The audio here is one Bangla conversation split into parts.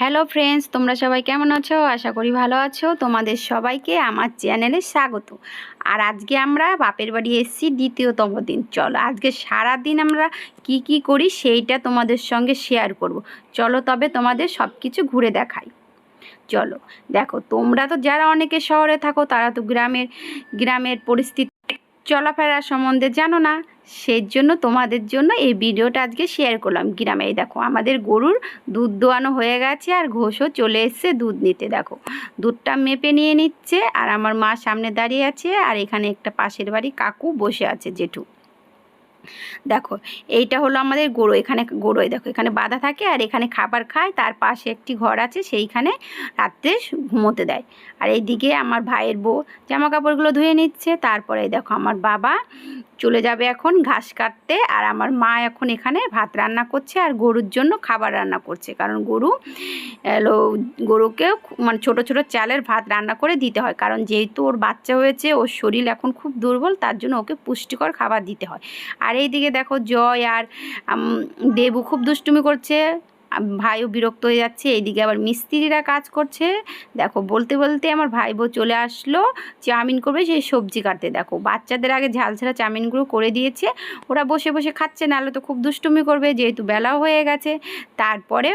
হ্যালো ফ্রেন্ডস তোমরা সবাই কেমন আছো? আশা করি ভালো আছো। তোমাদের সবাইকে আমার চ্যানেলে স্বাগত। আর আজকে আমরা বাপের বাড়ি এসেছি দ্বিতীয়তম দিন। চলো, আজকে সারা দিন আমরা কি কি করি সেইটা তোমাদের সঙ্গে শেয়ার করব। চলো তবে তোমাদের সব কিছু ঘুরে দেখাই। চলো, দেখো, তোমরা তো যারা অনেকে শহরে থাকো, তারা তো গ্রামের গ্রামের পরিস্থিতি, চলাফেরা সম্বন্ধে জানো না। সেই জন্য তোমাদের জন্য এই ভিডিওটা আজকে শেয়ার করলাম। গ্রামে এই দেখো, আমাদের গরুর দুধ দোয়ানো হয়ে গেছে আর ঘোষও চলে এসছে দুধ নিতে, দেখো। দুধটা মেপে নিয়ে নিচ্ছে আর আমার মা সামনে দাঁড়িয়ে আছে আর এখানে একটা পাশের বাড়ি কাকু বসে আছে জেঠু। দেখো, এইটা হলো আমাদের গরু। এখানে গরু দেখো, এখানে বাঁধা থাকে আর এখানে খাবার খায়। তার পাশে একটি ঘর আছে, সেইখানে রাত্রে ঘুমোতে দেয়। আর এইদিকে আমার ভাইয়ের বউ জামা কাপড়গুলো ধুয়ে নিচ্ছে। তারপরে দেখো আমার বাবা চলে যাবে এখন ঘাস কাটতে। আর আমার মা এখন এখানে ভাত রান্না করছে আর গরুর জন্য খাবার রান্না করছে। কারণ গরু গরুকে মানে ছোট ছোট চালের ভাত রান্না করে দিতে হয়। কারণ যেহেতু ওর বাচ্চা হয়েছে, ওর শরীর এখন খুব দুর্বল, তার জন্য ওকে পুষ্টিকর খাবার দিতে হয়। আর এইদিকে দেখো জয় আর দেবু খুব দুষ্টুমি করছে। ভাইও বিরক্ত হয়ে যাচ্ছে। এইদিকে আবার মিস্ত্রিরা কাজ করছে। দেখো, বলতে বলতে আমার ভাই বউ চলে আসলো। চাউমিন করবে সেই সবজি কাটতে। দেখো, বাচ্চাদের আগে ঝাল ছাড়া চাউমিনগুলো করে দিয়েছে। ওরা বসে বসে খাচ্ছে, নাহলে তো খুব দুষ্টুমি করবে। যেহেতু বেলাও হয়ে গেছে। তারপরে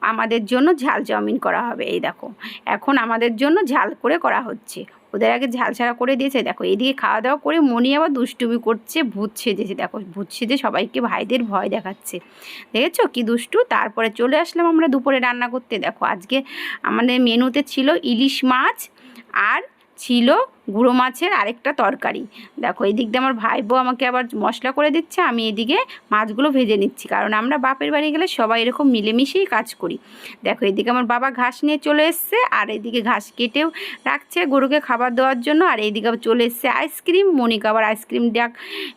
আমাদের জন্য ঝাল চাউমিন করা হবে। এই দেখো, এখন আমাদের জন্য ঝাল করে করা হচ্ছে। ওদের আগে ঝাল ছাড়া করে দিয়েছে। দেখো, এদিকে খাওয়া দাওয়া করে মনি আবার দুষ্টুমি করছে, ভূত সেজেছে। দেখো, ভূত সেজে সবাইকে ভাইদের ভয় দেখাচ্ছে। দেখেছ? কি দুষ্টু? তারপরে চলে আসলাম আমরা দুপুরে রান্না করতে। দেখো, আজকে আমাদের মেনুতে ছিল ইলিশ মাছ আর ছিল গুঁড়ো মাছের আরেকটা তরকারি। দেখো, এই দিক দিয়ে আমার ভাই বউ আমাকে আবার মশলা করে দিচ্ছে, আমি এদিকে মাছগুলো ভেজে নিচ্ছি। কারণ আমরা বাপের বাড়ি গেলে সবাই এরকম মিলেমিশেই কাজ করি। দেখো, এদিকে আমার বাবা ঘাস নিয়ে চলে এসছে, আর এদিকে ঘাস কেটেও রাখছে গরুকে খাবার দেওয়ার জন্য, আর এইদিকে চলে এসছে আইসক্রিম। মনিকা আবার আইসক্রিম ডাক,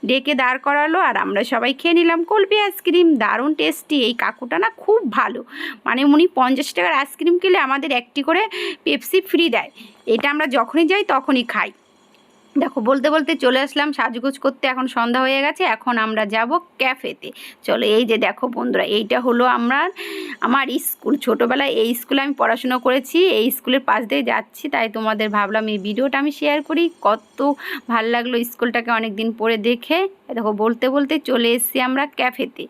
ডেকে দাঁড় করালো, আর আমরা সবাই খেয়ে নিলাম কলপি আইসক্রিম। দারুণ টেস্টি, এই কাকুটা না খুব ভালো। মানে উনি পঞ্চাশ টাকার আইসক্রিম কিনলে আমাদের একটি করে পেপসি ফ্রি দেয়। এটা আমরা যখনই যাই তখনই খাই। দেখো, বলতে বলতে চলে আসলাম সাজগোজ করতে, এখন সন্ধ্যা হয়ে গেছে, এখন আমরা যাব ক্যাফেতে। চলো, এই যে দেখো বন্ধুরা, এইটা হলো আমার আমার স্কুল। ছোটোবেলায় এই স্কুলে আমি পড়াশুনো করেছি, এই স্কুলের পাশ দিয়ে যাচ্ছি, তাই তোমাদের ভাবলাম এই ভিডিওটা আমি শেয়ার করি। কত ভালো লাগল স্কুলটাকে অনেক দিন পরে দেখে। দেখো, বলতে বলতে চলে এসেছি আমরা ক্যাফেতে।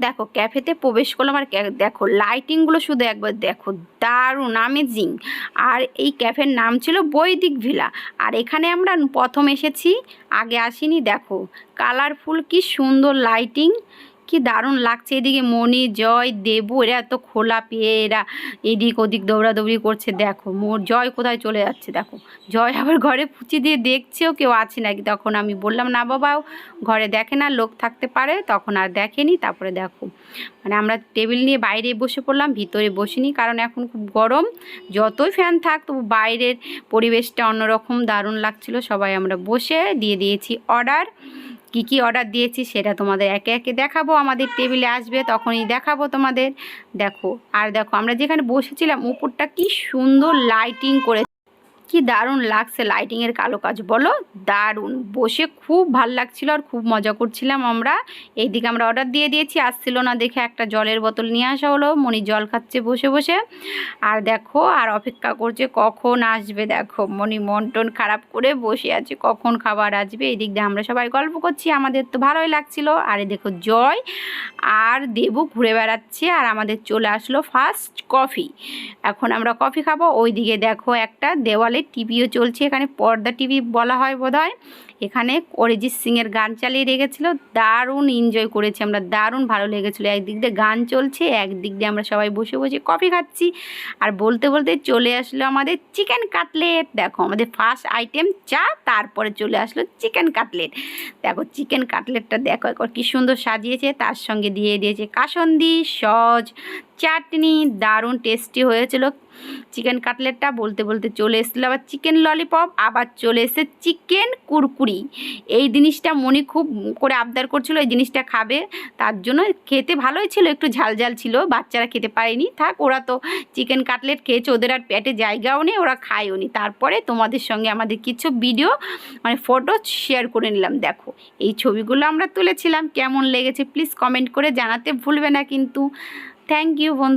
দেখো, ক্যাফেতে প্রবেশ করলাম আর দেখো লাইটিংগুলো শুধু একবার দেখো, দারুণ আমেজিং আর এই ক্যাফের নাম ছিল বৈদিক ভিলা। আর এখানে আমরা প্রথম এসেছি, আগে আসিনি, দেখো। কালারফুল কি সুন্দর লাইটিং কি দারুণ লাগছে। এদিকে মনি জয়, দেবু, এরা এত খোলা পেয়ে এরা এদিক ওদিক দৌড়াদৌড়ি করছে। দেখো মোর জয় কোথায় চলে যাচ্ছে? দেখো, জয় আবার ঘরে পুচি দিয়ে দেখছেও কেউ আছে নাকি? তখন আমি বললাম, না বাবাও ঘরে দেখে না, লোক থাকতে পারে। তখন আর দেখেনি। তারপরে দেখো মানে আমরা টেবিল নিয়ে বাইরে বসে পড়লাম, ভিতরে বসিনি, কারণ এখন খুব গরম। যতই ফ্যান থাক, তবু বাইরের পরিবেশটা অন্যরকম, দারুণ লাগছিল। সবাই আমরা বসে দিয়ে দিয়েছি অর্ডার কি কি অর্ডার দিয়েছি সেটা তোমাদের একে একে দেখাবো। আমাদের টেবিলে আসবে, তখনই দেখাবো তোমাদের। দেখো, আর দেখো, আমরা যেখানে বসেছিলাম, উপরটা কি সুন্দর লাইটিং করে কি দারুণ লাগছে লাইটিংয়ের কালো কাজ, বলো? দারুণ। বসে খুব ভালো লাগছিল আর খুব মজা করছিলাম আমরা। এইদিকে আমরা অর্ডার দিয়ে দিয়েছি, আসছিল না দেখে একটা জলের বোতল নিয়ে আসা হলো মনি জল খাচ্ছে বসে বসে। আর দেখো, আর অপেক্ষা করছে কখন আসবে, দেখো। মনি মন টন খারাপ করে বসে আছে, কখন খাবার আসবে? এই দিক দিয়ে আমরা সবাই গল্প করছি, আমাদের তো ভালোই লাগছিল। আর দেখো জয় আর দেবু ঘুরে বেড়াচ্ছে আর আমাদের চলে আসলো ফার্স্ট কফি এখন আমরা কফি খাব ওই দিকে দেখো একটা দেওয়ালে হলে টিভিও চলছে, এখানে পর্দা টিভি বলা হয় বোধ এখানে অরিজিৎ সিংয়ের গান চালিয়ে রেখেছিলো, দারুণ এনজয় করেছি আমরা, দারুণ ভালো লেগেছিলো। একদিক দিয়ে গান চলছে, একদিক দিয়ে আমরা সবাই বসে বসে কফি খাচ্ছি। আর বলতে বলতে চলে আসলো আমাদের চিকেন কাটলেট দেখো, আমাদের ফার্স্ট আইটেম চা, তারপরে চলে আসলো চিকেন কাটলেট দেখো চিকেন কাটলেটটা দেখো একবার কী সুন্দর সাজিয়েছে, তার সঙ্গে দিয়ে দিয়েছে কাসন্দি, সজ, চাটনি, দারুণ টেস্টি হয়েছিল। চিকেন কাটলেটটা বলতে বলতে চলে এসেছিল আবার চিকেন ললিপপ আবার চলে এসে চিকেন কুরকুরি। এই জিনিসটা মনে খুব করে আবদার করছিল, এই জিনিসটা খাবে। তার জন্য খেতে ভালোই ছিল, একটু ঝাল ঝাল ছিল, বাচ্চারা খেতে পারেনি। থাক, ওরা তো চিকেন কাটলেট খেয়েছে, ওদের আর পেটে জায়গাও নেই, ওরা খায়ও নি। তারপরে তোমাদের সঙ্গে আমাদের কিছু ভিডিও মানে ফটো শেয়ার করে নিলাম। দেখো, এই ছবিগুলো আমরা তুলেছিলাম, কেমন লেগেছে প্লিজ কমেন্ট করে জানাতে ভুলবে না কিন্তু। থ্যাংক ইউ বন্ধু।